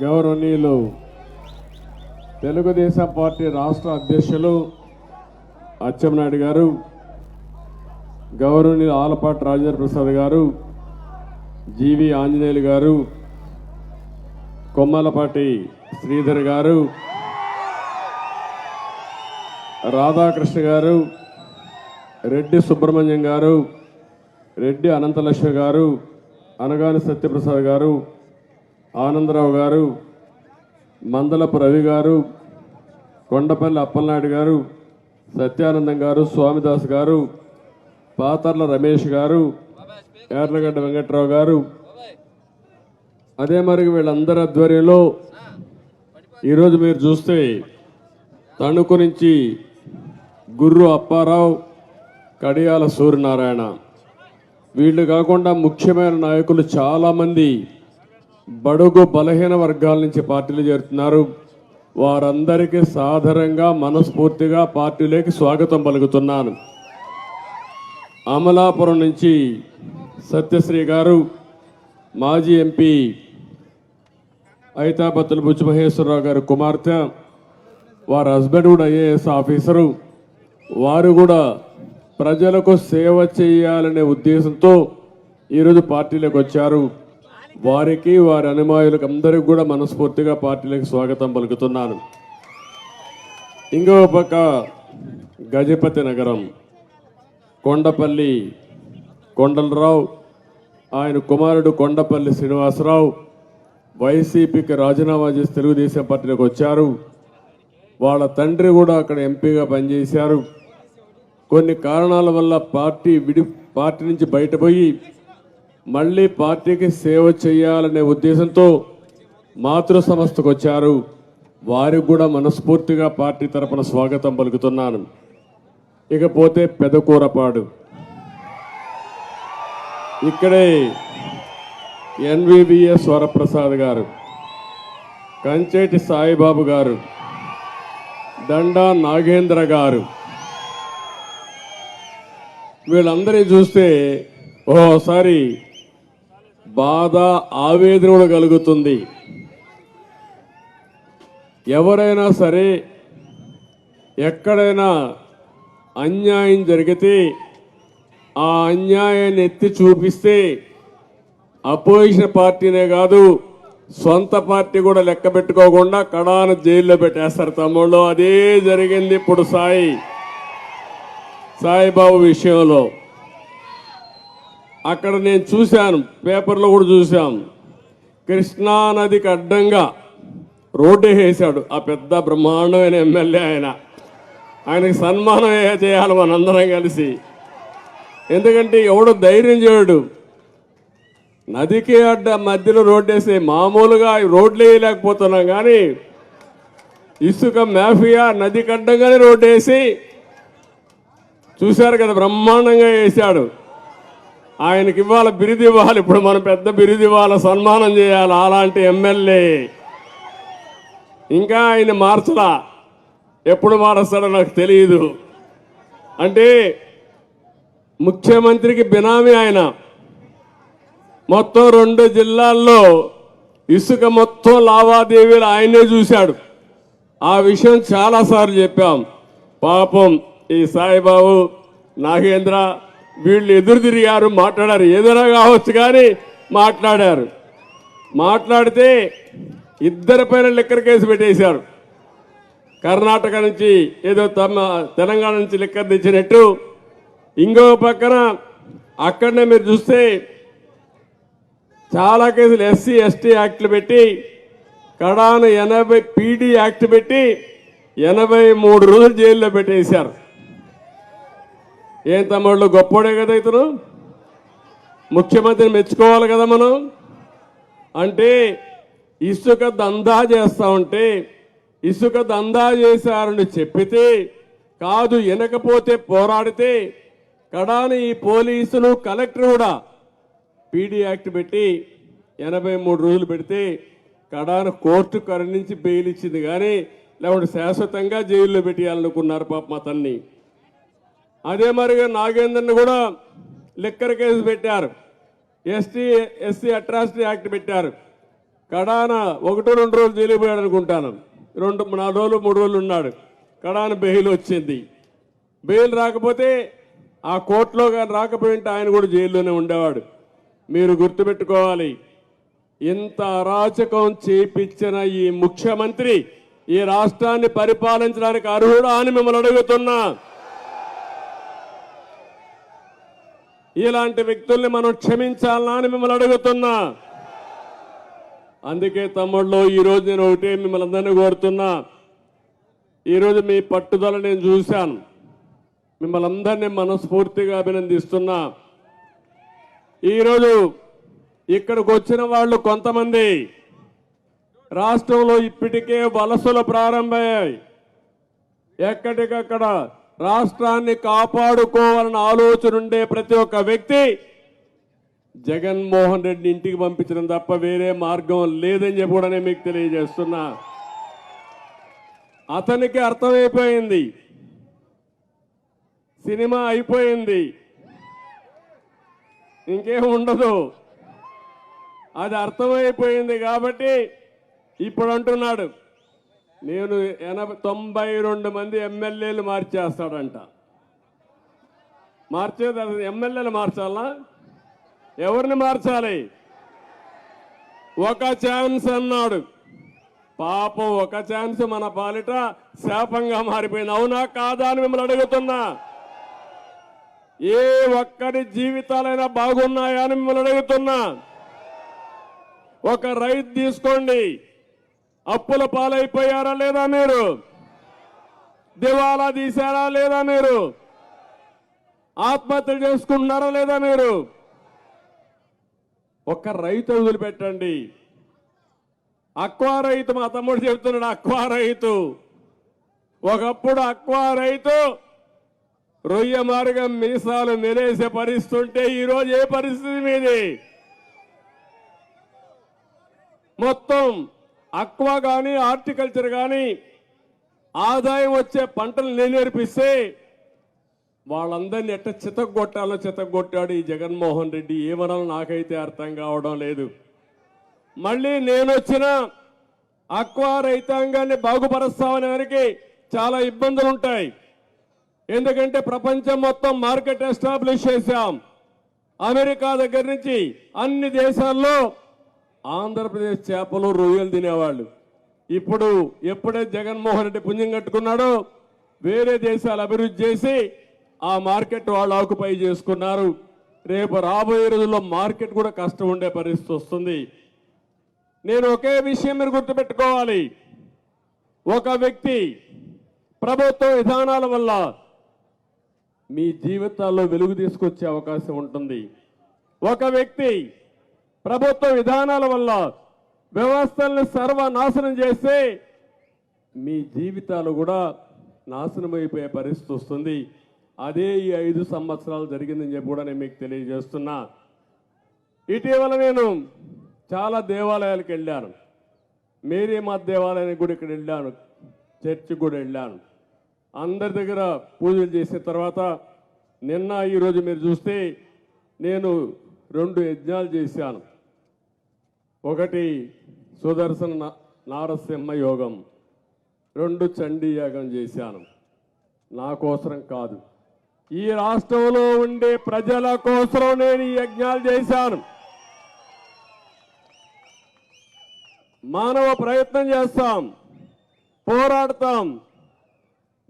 గౌరవనీయులు తెలుగుదేశం పార్టీ రాష్ట్ర అధ్యక్షులు అచ్చెంనాయుడు గారు గౌరవనీయులు ఆలపాటి రాజేంద్ర ప్రసాద్ గారు జీవి ఆంజనేయులు గారు కొమ్మలపాటి శ్రీధర్ గారు రాధాకృష్ణ గారు రెడ్డి సుబ్రహ్మణ్యం గారు రెడ్డి అనంతలక్ష్మి గారు అనగాని సత్యప్రసాద్ గారు ఆనందరావు గారు మందలపు రవి గారు కొండపల్లి అప్పలనాయుడు గారు సత్యానందం గారు స్వామిదాస్ గారు పాతర్ల రమేష్ గారు యార్లగడ్డ వెంకట్రావు గారు. అదే మరి వీళ్ళందరి ఆధ్వర్యంలో ఈరోజు మీరు చూస్తే తణుకు నుంచి గుర్రు అప్పారావు కడియాల సూర్యనారాయణ. వీళ్ళు కాకుండా ముఖ్యమైన నాయకులు చాలామంది బడుగు బలహీన వర్గాల నుంచి పార్టీలు చేరుతున్నారు. వారందరికీ సాధారణంగా మనస్ఫూర్తిగా పార్టీలోకి స్వాగతం పలుకుతున్నాను. అమలాపురం నుంచి సత్యశ్రీ గారు మాజీ ఎంపీ ఐతాపత్తుల బుజ్జిమహేశ్వరరావు గారి కుమార్తె వారి హస్బెండ్ కూడా ఐఏఎస్ ఆఫీసరు. వారు కూడా ప్రజలకు సేవ చేయాలనే ఉద్దేశంతో ఈరోజు పార్టీలోకి వచ్చారు. వారికి వారి అనుమాయులకు అందరికీ కూడా మనస్ఫూర్తిగా పార్టీలకు స్వాగతం పలుకుతున్నాను. ఇంకో పక్క గజపతి నగరం కొండపల్లి కొండలరావు ఆయన కుమారుడు కొండపల్లి శ్రీనివాసరావు వైసీపీకి రాజీనామా చేసి తెలుగుదేశం పార్టీలోకి వచ్చారు. వాళ్ళ తండ్రి కూడా అక్కడ ఎంపీగా పనిచేశారు. కొన్ని కారణాల వల్ల పార్టీ విడి పార్టీ నుంచి బయటపోయి మళ్ళీ పార్టీకి సేవ చేయాలనే ఉద్దేశంతో మాతృ సంస్థకు వచ్చారు. వారికి కూడా మనస్ఫూర్తిగా పార్టీ తరపున స్వాగతం పలుకుతున్నాను. ఇకపోతే పెదకూరపాడు. ఇక్కడే ఎన్వివిఎస్ వరప్రసాద్ గారు కంచేటి సాయిబాబు గారు దండా నాగేంద్ర గారు. వీళ్ళందరినీ చూస్తే ఓసారి బాధ ఆవేదన కూడా కలుగుతుంది. ఎవరైనా సరే ఎక్కడైనా అన్యాయం జరిగితే ఆ అన్యాయాన్ని ఎత్తి చూపిస్తే అపోజిషన్ పార్టీనే కాదు సొంత పార్టీ కూడా లెక్క పెట్టుకోకుండా కడాన జైల్లో పెట్టేస్తారు తమ్ముళ్ళు. అదే జరిగింది ఇప్పుడు సాయి. సాయిబాబు విషయంలో. అక్కడ నేను చూశాను పేపర్లో కూడా చూశాం కృష్ణా నదికి అడ్డంగా రోడ్డు వేసాడు. ఆ పెద్ద బ్రహ్మాండమైన ఎమ్మెల్యే ఆయన. ఆయనకి సన్మానం ఏ చేయాలి మనందరం కలిసి. ఎందుకంటే ఎవడు ధైర్యం చేయడు. నదికి అడ్డ మధ్యలో రోడ్డు వేసి మామూలుగా రోడ్లు వేయలేకపోతున్నాం కానీ ఇసుక మాఫియా నదికి అడ్డంగానే రోడ్డు వేసి చూశారు కదా బ్రహ్మాండంగా వేశాడు ఆయనకి ఇవ్వాలి బిరుది ఇవ్వాలి. ఇప్పుడు మనం పెద్ద బిరుది ఇవ్వాలి సన్మానం చేయాలి. అలాంటి ఎమ్మెల్యే. ఇంకా ఆయన మార్చలా. ఎప్పుడు మారుస్తాడో నాకు తెలియదు. అంటే ముఖ్యమంత్రికి బినామీ ఆయన. మొత్తం రెండు జిల్లాల్లో ఇసుక మొత్తం లావాదేవీలు ఆయనే చూశాడు. ఆ విషయం చాలాసార్లు చెప్పాం. పాపం ఈ సాయిబాబు నాగేంద్ర వీళ్ళు ఎదురు తిరిగారు మాట్లాడారు. ఏదైనా కావచ్చు కానీ మాట్లాడారు. మాట్లాడితే ఇద్దరి పైన లిక్కర్ కేసు పెట్టేశారు. కర్ణాటక నుంచి ఏదో తమ తెలంగాణ నుంచి లిక్కర్ తెచ్చినట్టు. ఇంకో పక్కన అక్కడనే మీరు చూస్తే చాలా కేసులు ఎస్సీ ఎస్టీ యాక్ట్లు పెట్టి కడాను ఎనభై పీడీ యాక్ట్ పెట్టి ఎనభై మూడు రోజులు జైల్లో పెట్టేశారు. ఏం తమ్ముళ్ళు గొప్పోడే కదా ఇతను? ముఖ్యమంత్రిని మెచ్చుకోవాలి కదా మనం? అంటే ఇసుక దందా చేస్తా ఉంటే ఇసుక దందా చేశారని చెప్పితే కాదు వినకపోతే పోరాడితే కడాని ఈ పోలీసులు కలెక్టర్ కూడా పీడీ యాక్ట్ పెట్టి ఎనభై మూడు రోజులు పెడితే కడాన కోర్టు కరుణించి బెయిల్ ఇచ్చింది. కానీ లేకుంటే శాశ్వతంగా జైల్లో పెట్టేయాలనుకున్నారు పాప అతన్ని. అదే మరిగా నాగేందర్ని కూడా లిక్కర్ కేసు పెట్టారు. ఎస్టీ ఎస్సీ అట్రాసిటీ యాక్ట్ పెట్టారు. కడాన ఒకటి రెండు రోజులు జైలుపోయాడు అనుకుంటాను. రెండు నాలుగు రోజులు మూడు రోజులు ఉన్నాడు. కడాన బెయిల్ వచ్చింది. బెయిల్ రాకపోతే ఆ కోర్టులో కానీ రాకపోయింటే ఆయన కూడా జైల్లోనే ఉండేవాడు. మీరు గుర్తుపెట్టుకోవాలి. ఇంత అరాచకం చేపించిన ఈ ముఖ్యమంత్రి ఈ రాష్ట్రాన్ని పరిపాలించడానికి అర్హుడా అని మిమ్మల్ని అడుగుతున్నా. ఇలాంటి వ్యక్తుల్ని మనం క్షమించాలా అని మిమ్మల్ని అడుగుతున్నా. అందుకే తమ్ముళ్ళు ఈరోజు నేను ఒకటే మిమ్మల్ని అందరినీ కోరుతున్నా. ఈరోజు మీ పట్టుదల నేను చూశాను. మిమ్మల్ని అందరినీ మనస్ఫూర్తిగా అభినందిస్తున్నా. ఈరోజు ఇక్కడికి వచ్చిన వాళ్ళు కొంతమంది రాష్ట్రంలో ఇప్పటికే వలసలు ప్రారంభమయ్యాయి. ఎక్కడికక్కడ రాష్ట్రాన్ని కాపాడుకోవాలన్న ఆలోచన ఉండే ప్రతి ఒక్క వ్యక్తి జగన్మోహన్ రెడ్డి ఇంటికి పంపించడం తప్ప వేరే మార్గం లేదని చెప్పి కూడా నేను మీకు తెలియజేస్తున్నా. అతనికి అర్థమైపోయింది. సినిమా అయిపోయింది. ఇంకేం ఉండదు. అది అర్థమైపోయింది కాబట్టి ఇప్పుడు అంటున్నాడు. నేను ఎనభై తొంభై రెండు మంది ఎమ్మెల్యేలు మార్చేస్తాడంట. మార్చేది అది ఎమ్మెల్యేలు మార్చాలా? ఎవరిని మార్చాలి? ఒక ఛాన్స్ అన్నాడు. పాపం ఒక ఛాన్స్ మన పాలిట శాపంగా మారిపోయింది. అవునా కాదా అని మిమ్మల్ని అడుగుతున్నా. ఏ ఒక్కరి జీవితాలైనా బాగున్నాయా అని మిమ్మల్ని అడుగుతున్నా. ఒక రైతు తీసుకోండి. అప్పుల పాలైపోయారా లేదా మీరు? దివాలా తీశారా లేదా మీరు? ఆత్మహత్య చేసుకుంటున్నారా లేదా మీరు? ఒక రైతు వదిలిపెట్టండి. అక్వా రైతు మా తమ్ముడు చెబుతున్నాడు అక్వా రైతు. ఒకప్పుడు అక్వా రైతు రొయ్య మార్గం మీసాలు నిలేసే పరిస్థితి ఉంటే ఈరోజు ఏ పరిస్థితి మీది? మొత్తం అక్వా కానీ హార్టికల్చర్ కానీ ఆదాయం వచ్చే పంటలు నేర్పిస్తే వాళ్ళందరినీ ఎట్ట చితగొట్టాలో చితగొట్టాడు ఈ జగన్మోహన్ రెడ్డి. ఏమనాలో నాకైతే అర్థం కావడం లేదు. మళ్ళీ నేను వచ్చిన అక్వా రైతాంగాన్ని బాగుపరుస్తామనే వారికి చాలా ఇబ్బందులు ఉంటాయి ఎందుకంటే ప్రపంచం మొత్తం మార్కెట్ ఎస్టాబ్లిష్ చేశాం. అమెరికా దగ్గర నుంచి అన్ని దేశాల్లో ఆంధ్రప్రదేశ్ చేపలు రొయ్యలు తినేవాళ్ళు. ఇప్పుడు ఎప్పుడే జగన్మోహన్ రెడ్డి పుణ్యం కట్టుకున్నాడో వేరే దేశాలు అభివృద్ధి చేసి ఆ మార్కెట్ వాళ్ళు ఆకుపై చేసుకున్నారు. రేపు రాబోయే రోజుల్లో మార్కెట్ కూడా కష్టం ఉండే పరిస్థితి వస్తుంది. నేను ఒకే విషయం మీరు గుర్తుపెట్టుకోవాలి. ఒక వ్యక్తి ప్రభుత్వ విధానాల వల్ల మీ జీవితాల్లో వెలుగు తీసుకొచ్చే అవకాశం ఉంటుంది. ఒక వ్యక్తి ప్రభుత్వ విధానాల వల్ల వ్యవస్థల్ని సర్వనాశనం చేస్తే మీ జీవితాలు కూడా నాశనం అయిపోయే పరిస్థితి వస్తుంది. అదే ఈ ఐదు సంవత్సరాలు జరిగిందని చెప్పి కూడా నేను మీకు తెలియజేస్తున్నా. ఇటీవల నేను చాలా దేవాలయాలకు వెళ్ళాను. మేరీ మా దేవాలయానికి కూడా ఇక్కడ వెళ్ళాను. చర్చికి కూడా వెళ్ళాను. అందరి దగ్గర పూజలు చేసిన తర్వాత నిన్న ఈరోజు మీరు చూస్తే నేను రెండు యజ్ఞాలు చేశాను. ఒకటి సుదర్శన నారసింహ యోగం. రెండు చండీ యాగం చేశాను. నా కోసరం కాదు. ఈ రాష్ట్రంలో ఉండే ప్రజల కోసం నేను ఈ యజ్ఞాలు చేశాను. మానవ ప్రయత్నం చేస్తాం. పోరాడతాం.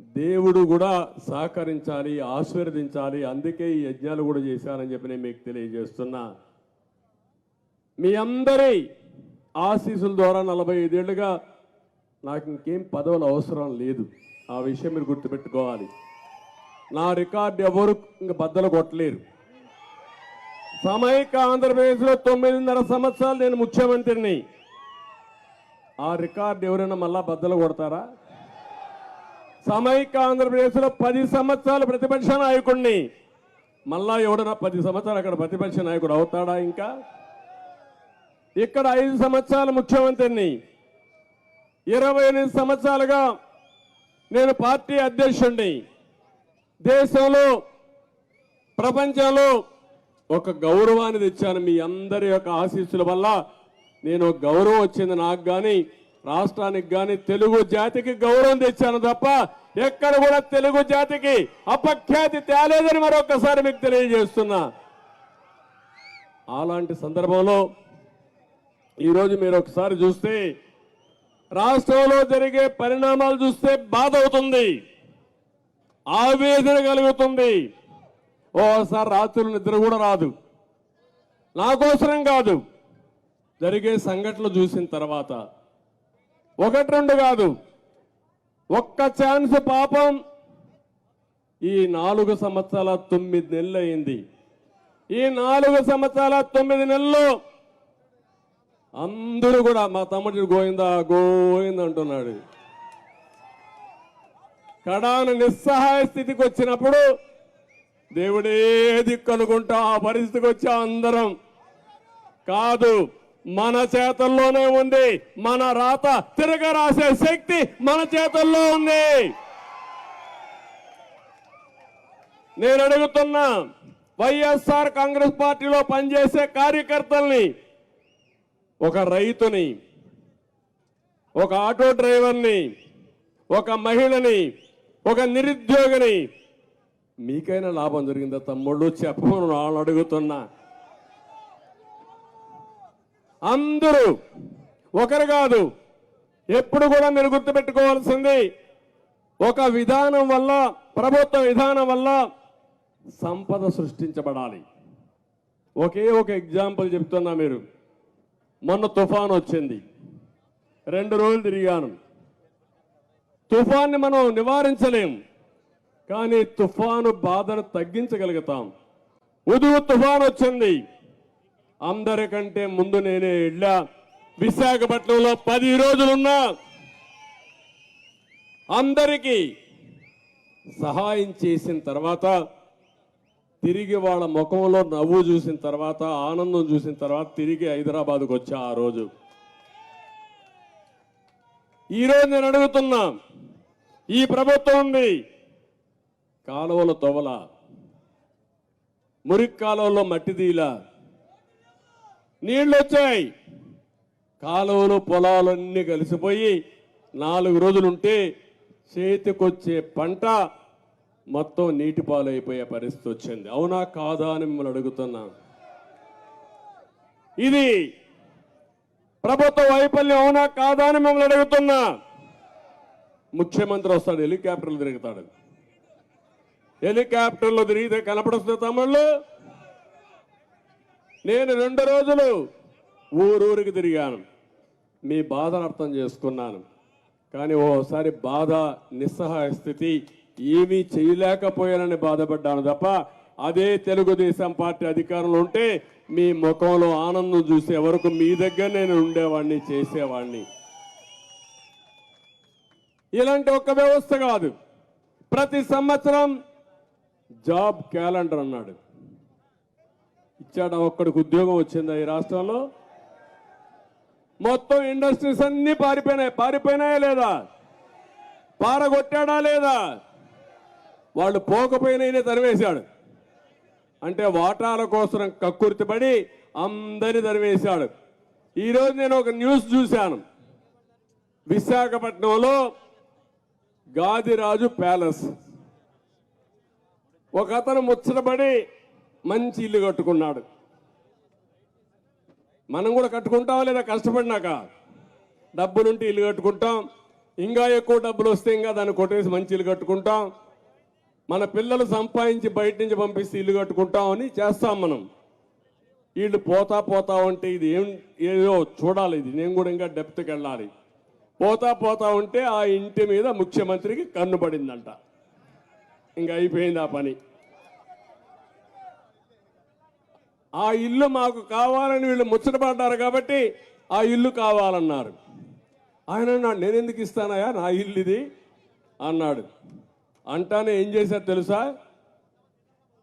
దేవుడు కూడా సహకరించాలి ఆశీర్వదించాలి. అందుకే ఈ యజ్ఞాలు కూడా చేశానని చెప్పి నేను మీకు తెలియజేస్తున్నా. మీ అందరి ఆశీస్సుల ద్వారా నలభై ఐదేళ్ళుగా నాకు ఇంకేం పదవులు అవసరం లేదు. ఆ విషయం మీరు గుర్తుపెట్టుకోవాలి. నా రికార్డు ఎవరు ఇంక బద్దలు కొట్టలేరు. సమైక ఆంధ్రప్రదేశ్లో తొమ్మిదిన్నర సంవత్సరాలు నేను ముఖ్యమంత్రిని. ఆ రికార్డు ఎవరైనా మళ్ళా బద్దలు కొడతారా? సమైక ఆంధ్రప్రదేశ్లో పది సంవత్సరాలు ప్రతిపక్ష నాయకుడిని మళ్ళా ఎవడన్నా పది సంవత్సరాలు అక్కడ ప్రతిపక్ష నాయకుడు అవుతాడా ఇంకా? ఇక్కడ ఐదు సంవత్సరాలు ముఖ్యమంత్రిని. ఇరవై ఎనిమిది సంవత్సరాలుగా నేను పార్టీ అధ్యక్షుడిని దేశంలో ప్రపంచంలో ఒక గౌరవాన్ని తెచ్చాను మీ అందరి యొక్క ఆశీస్సుల వల్ల. నేను గౌరవం వచ్చింది నాకు కానీ రాష్ట్రానికి కానీ తెలుగు జాతికి గౌరవం తెచ్చాను తప్ప ఎక్కడ కూడా తెలుగు జాతికి అపఖ్యాతి తేలేదని మరొకసారి మీకు తెలియజేస్తున్నా. అలాంటి సందర్భంలో ఈరోజు మీరు ఒకసారి చూస్తే రాష్ట్రంలో జరిగే పరిణామాలు చూస్తే బాధ అవుతుంది ఆవేదన కలుగుతుంది. ఓసారి రాత్రులు నిద్ర కూడా రాదు. నా కోసరం కాదు. జరిగే సంఘటనలు చూసిన తర్వాత ఒకటి రెండు కాదు. ఒక్క ఛాన్స్ పాపం ఈ నాలుగు సంవత్సరాల తొమ్మిది నెలలు అయింది. ఈ నాలుగు సంవత్సరాల తొమ్మిది నెలల్లో అందరూ కూడా మా తమ్ముడు గోయిందా గోయింద అంటున్నాడు. కడాను నిస్సహాయ స్థితికి వచ్చినప్పుడు దేవుడే దిక్కు అనుకుంటా ఆ పరిస్థితికి వచ్చా అందరం. కాదు మన చేతల్లోనే ఉంది మన రాత తిరగ రాసే శక్తి మన చేతల్లో ఉంది. నేను అడుగుతున్నా వైఎస్ఆర్ కాంగ్రెస్ పార్టీలో పనిచేసే కార్యకర్తల్ని ఒక రైతుని ఒక ఆటో డ్రైవర్ని ఒక మహిళని ఒక నిరుద్యోగిని మీకైనా లాభం జరిగిందా తమ్ముళ్ళు? చెప్పమని వాళ్ళు అడుగుతున్నా. అందరూ ఒకరు కాదు ఎప్పుడు కూడా మీరు గుర్తుపెట్టుకోవాల్సింది ఒక విధానం వల్ల ప్రభుత్వ విధానం వల్ల సంపద సృష్టించబడాలి. ఒకే ఒక ఎగ్జాంపుల్ చెప్తున్నా మీరు. మొన్న తుఫాన్ వచ్చింది. రెండు రోజులు తిరిగాను. తుఫాన్ని మనం నివారించలేం. కానీ తుఫాను బాధను తగ్గించగలుగుతాం. ఉదువు తుఫాన్ వచ్చింది. అందరికంటే ముందు నేనే వెళ్ళా. విశాఖపట్నంలో పది రోజులున్నా. అందరికీ సహాయం చేసిన తర్వాత తిరిగి వాళ్ళ ముఖంలో నవ్వు చూసిన తర్వాత ఆనందం చూసిన తర్వాత తిరిగి హైదరాబాద్కు వచ్చా ఆ రోజు. ఈరోజు నేను అడుగుతున్నా ఈ ప్రభుత్వం ఉంది. కాలువల తొవల మురికి కాలువలో మట్టి తీల నీళ్ళు వచ్చాయి. కాలువలు పొలాలన్నీ కలిసిపోయి నాలుగు రోజులుంటే చేతికొచ్చే పంట మొత్తం నీటి పాలైపోయే పరిస్థితి వచ్చింది. అవునా కాదా అని మిమ్మల్ని అడుగుతున్నా. ఇది ప్రభుత్వ వైఫల్యం అవునా కాదా అని మిమ్మల్ని అడుగుతున్నా. ముఖ్యమంత్రి వస్తాడు హెలికాప్టర్లు తిరుగుతాడు. హెలికాప్టర్లో తిరిగితే కనపడుస్తుంది తమిళ్ళు నేను రెండు రోజులు ఊరూరికి తిరిగాను. మీ బాధను అర్థం చేసుకున్నాను. కానీ ఓసారి బాధ నిస్సహాయ స్థితి ఏమీ చేయలేకపోయానని బాధపడ్డాను తప్ప అదే తెలుగుదేశం పార్టీ అధికారంలో ఉంటే మీ ముఖంలో ఆనందం చూసే వరకు మీ దగ్గర నేను ఉండేవాడిని చేసేవాడిని. ఇలాంటి ఒక వ్యవస్థ కాదు. ప్రతి సంవత్సరం జాబ్ క్యాలెండర్ అన్నాడు. ఇచ్చాడు ఒక్కడికి ఉద్యోగం వచ్చిందా ఈ రాష్ట్రంలో? మొత్తం ఇండస్ట్రీస్ అన్నీ పారిపోయినాయి. పారిపోయినాయా లేదా? పారగొట్టాడా లేదా? వాళ్ళు పోకపోయినా తరివేశాడు అంటే వాటాల కోసం కక్కుర్తిపడి అందరిని తరివేశాడు ఈరోజు నేను ఒక న్యూస్ చూశాను. విశాఖపట్నంలో గాదిరాజు ప్యాలెస్. ఒక అతను ముచ్చటపడి మంచి ఇల్లు కట్టుకున్నాడు. మనం కూడా కట్టుకుంటాం లేదా కష్టపడినాక? డబ్బులుంటే ఇల్లు కట్టుకుంటాం. ఇంకా ఎక్కువ డబ్బులు వస్తే ఇంకా దాన్ని కొట్టేసి మంచి ఇల్లు కట్టుకుంటాం. మన పిల్లలు సంపాదించి బయట నుంచి పంపిస్తే ఇల్లు కట్టుకుంటామని చేస్తాం మనం. వీళ్ళు పోతా పోతా ఉంటే ఇది ఏం ఏదో చూడాలి ఇది. నేను కూడా ఇంకా డెప్త్కి వెళ్ళాలి. పోతా పోతా ఉంటే ఆ ఇంటి మీద ముఖ్యమంత్రికి కన్ను పడిందంట. ఇంకా అయిపోయింది ఆ పని. ఆ ఇల్లు మాకు కావాలని వీళ్ళు ముచ్చటపడ్డారు కాబట్టి ఆ ఇల్లు కావాలన్నారు. ఆయన నేను ఎందుకు ఇస్తానయా నా ఇల్లు ఇది. అన్నాడు. అంటానే ఏం చేశారు తెలుసా?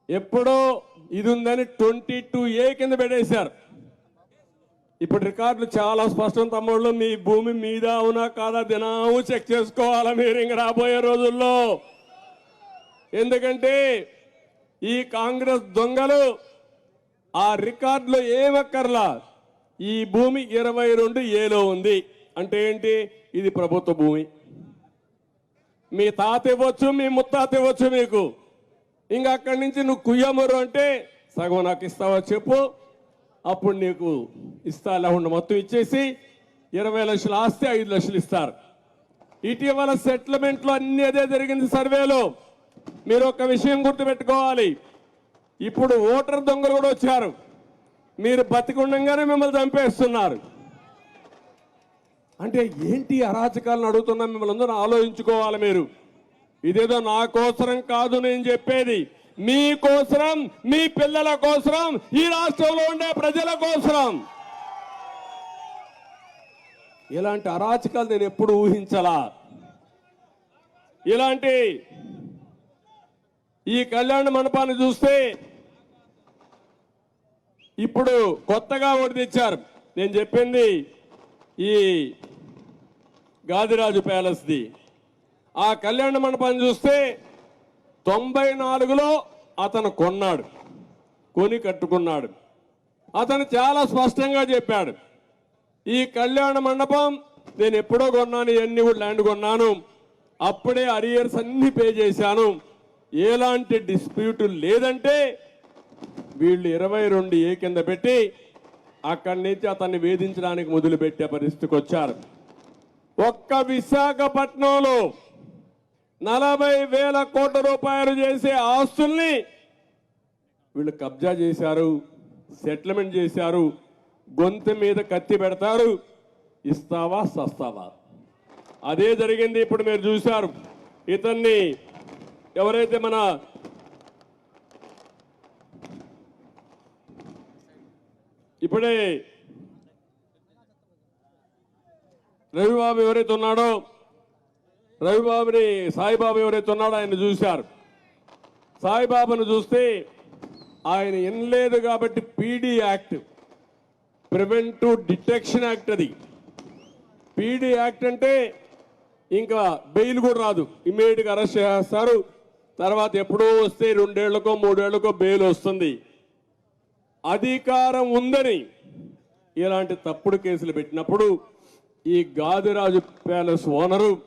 ఎప్పుడో ఇది ఉందని ట్వంటీ టూ ఏ కింద పెట్టేశారు. ఇప్పుడు రికార్డులు చాలా స్పష్టం తమ్ముళ్ళు మీ భూమి మీద అవునా కాదా దినము చెక్ చేసుకోవాలా మీరు ఇంక రాబోయే రోజుల్లో. ఎందుకంటే ఈ కాంగ్రెస్ దొంగలు ఆ రికార్డులో ఏమక్కర్లా ఈ భూమి ఇరవై రెండు ఏలో ఉంది. అంటే ఏంటి? ఇది ప్రభుత్వ భూమి. మీ తాత ఇవ్వచ్చు మీ ముత్తాత ఇవ్వచ్చు మీకు ఇంకా అక్కడి నుంచి నువ్వు కుయ్యమరు అంటే సగం నాకు ఇస్తావా చెప్పు. అప్పుడు నీకు ఇస్తా లేకుండా మొత్తం ఇచ్చేసి ఇరవై లక్షలు ఆస్తి ఐదు లక్షలు ఇస్తారు. ఇటీవల సెటిల్మెంట్లో అన్ని అదే జరిగింది సర్వేలో. మీరు ఒక విషయం గుర్తుపెట్టుకోవాలి. ఇప్పుడు ఓటర్ దొంగలు కూడా వచ్చారు. మీరు బతికుండగానే మిమ్మల్ని చంపేస్తున్నారు. అంటే ఏంటి అరాచకాలను అడుగుతున్నా మిమ్మల్ని అందరూ ఆలోచించుకోవాలి మీరు. ఇదేదో నా కోసరం కాదు నేను చెప్పేది. మీ కోసరం మీ పిల్లల కోసరం ఈ రాష్ట్రంలో ఉండే ప్రజల కోసరం. ఇలాంటి అరాచకాలు నేను ఎప్పుడు ఊహించలా. ఇలాంటి ఈ కళ్యాణ మండపాన్ని చూస్తే ఇప్పుడు కొత్తగా ఒకటి తెచ్చారు. నేను చెప్పింది ఈ గాదిరాజు ప్యాలెస్ది. ఆ కళ్యాణ మండపాన్ని చూస్తే తొంభై నాలుగులో అతను కొన్నాడు. కొని కట్టుకున్నాడు. అతను చాలా స్పష్టంగా చెప్పాడు. ఈ కళ్యాణ మండపం నేను ఎప్పుడో కొన్నాను ఇవన్నీ కూడా ల్యాండ్ కొన్నాను. అప్పుడే అరియర్స్ అన్ని పే చేశాను. ఎలాంటి డిస్ప్యూట్ లేదంటే వీళ్ళు ఇరవై రెండు ఏ కింద పెట్టి అక్కడి నుంచి అతన్ని వేధించడానికి మొదలుపెట్టే పరిస్థితికి వచ్చారు. ఒక్క విశాఖపట్నంలో నలభై వేల కోట్ల రూపాయలు చేసే ఆస్తుల్ని వీళ్ళు కబ్జా చేశారు సెటిల్మెంట్ చేశారు గొంతు మీద కత్తి పెడతారు ఇస్తావా సస్తావా? అదే జరిగింది ఇప్పుడు మీరు చూశారు. ఇతన్ని ఎవరైతే మన ఇప్పుడే రవిబాబు ఎవరైతే ఉన్నాడో రవిబాబుని సాయిబాబు ఎవరైతే ఉన్నాడో ఆయన చూశారు. సాయిబాబును చూస్తే ఆయన ఎనలేదు కాబట్టి PD act preventive detection act అది. పీడీ యాక్ట్ అంటే ఇంకా బెయిల్ కూడా రాదు. ఇమీడియట్గా అరెస్ట్ చేస్తారు. తర్వాత ఎప్పుడో వస్తే రెండేళ్ళకో మూడేళ్ళకో బెయిల్ వస్తుంది. అధికారం ఉందని ఇలాంటి తప్పుడు కేసులు పెట్టినప్పుడు ఈ గాదిరాజు ప్యాలెస్ ఓనరు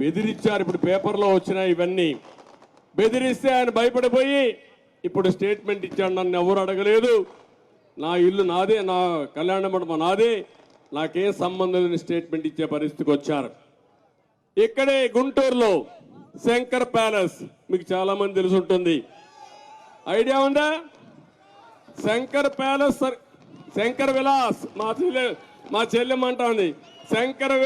బెదిరించారు ఇప్పుడు పేపర్లో వచ్చినాయి ఇవన్నీ. బెదిరిస్తే ఆయన భయపడిపోయి ఇప్పుడు స్టేట్మెంట్ ఇచ్చాడు. నన్ను ఎవరు అడగలేదు. నా ఇల్లు నాదే నా కళ్యాణ మండపం నాదే. నాకేం సంబంధం లేని స్టేట్మెంట్ ఇచ్చే పరిస్థితికి వచ్చారు. ఇక్కడే గుంటూరులో శంకర్ ప్యాలెస్ మీకు చాలామంది తెలిసి ఉంటుంది. ఐడియా ఉందా? శంకర్ ప్యాలెస్ సర్- శంకర్ విలాస్ మా చెల్లె మా చెల్లెమ్మంటా ఉంది శంకర్ విలాస్